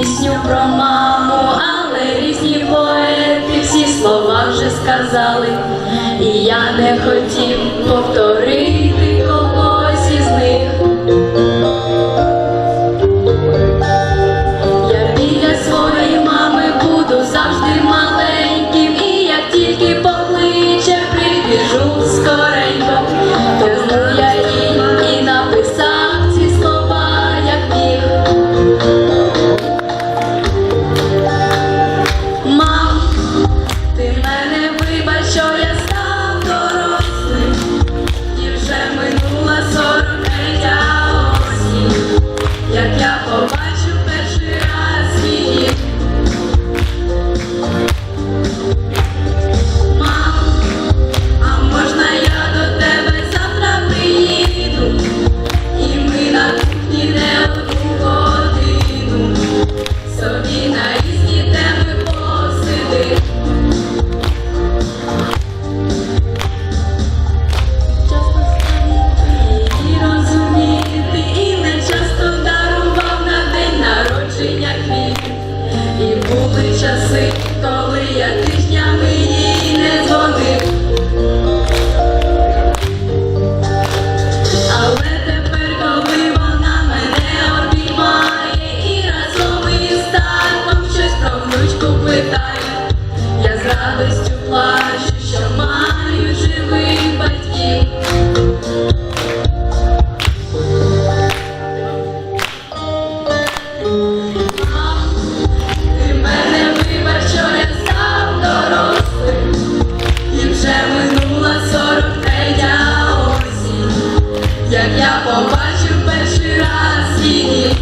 пісню про маму, але різні поети всі слова вже сказали, і я не хотів повторити. Ти мене вибач, що я я побачив перший раз її.